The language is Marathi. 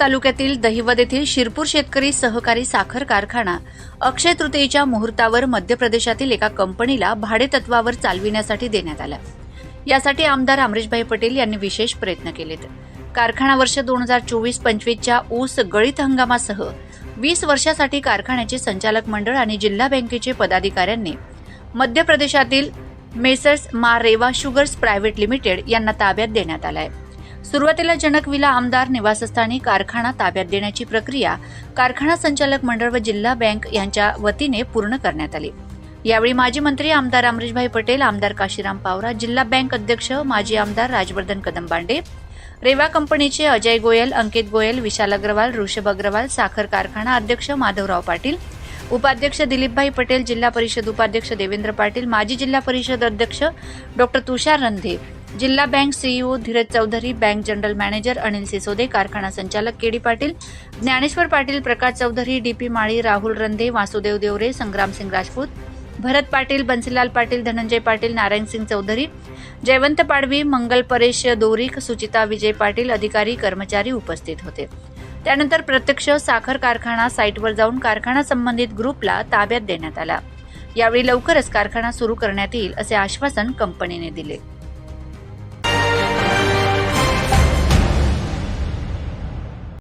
तालुक्यातील दहिवद येथील शिरपूर शेतकरी सहकारी साखर कारखाना अक्षय तृतीयेच्या मुहूर्तावर मध्य प्रदेशातील एका कंपनीला भाडेतत्वावर चालविण्यासाठी देण्यात आला. यासाठी आमदार अमरीशभाई पटेल यांनी विशेष प्रयत्न केलेत. कारखाना वर्ष दोन हजार चोवीस पंचवीसच्या ऊस गळीत हंगामासह वीस वर्षासाठी कारखान्याचे संचालक मंडळ आणि जिल्हा बँकेचे पदाधिकाऱ्यांनी मध्य प्रदेशातील मेसर्स मा रेवा शुगर्स प्रायव्हेट लिमिटेड यांना ताब्यात देण्यात आलाय. सुरुवातीला जनकविला आमदार निवासस्थानी कारखाना ताब्यात देण्याची प्रक्रिया कारखाना संचालक मंडळ व जिल्हा बँक यांच्या वतीने पूर्ण करण्यात आली. यावेळी माजी मंत्री आमदार अमरीशभाई पटेल आमदार काशीराम पावरा जिल्हा बँक अध्यक्ष माजी आमदार राजवर्धन कदमबांडे रेवा कंपनीचे अजय गोयल अंकित गोयल विशाल अग्रवाल ऋषभ अग्रवाल साखर कारखाना अध्यक्ष माधवराव पाटील उपाध्यक्ष दिलीपभाई पटेल जिल्हा परिषद उपाध्यक्ष देवेंद्र पाटील माजी जिल्हा परिषद अध्यक्ष डॉक्टर तुषार रंधे जिल्हा bank CEO Dheeraj Chaudhari bank general manager Anil Sisode कारखाना संचालक केडी पाटील ज्ञानेश्वर पाटील प्रकाश चौधरी डीपी माळी राहुल रंधे वासुदेव देवरे संग्रामसिंग राजपूत भरत पाटील बन्सीलाल पाटील धनंजय पाटील नारायणसिंग चौधरी जयवंत पाडवी मंगल परेश दोरीक सुचिता विजय पाटील अधिकारी कर्मचारी उपस्थित होते. त्यानंतर प्रत्यक्ष साखर कारखाना साईटवर जाऊन कारखाना संबंधित ग्रुपला ताब्यात देण्यात आला. यावेळी लवकरच कारखाना सुरू करण्यात येईल असे आश्वासन कंपनीने दिले.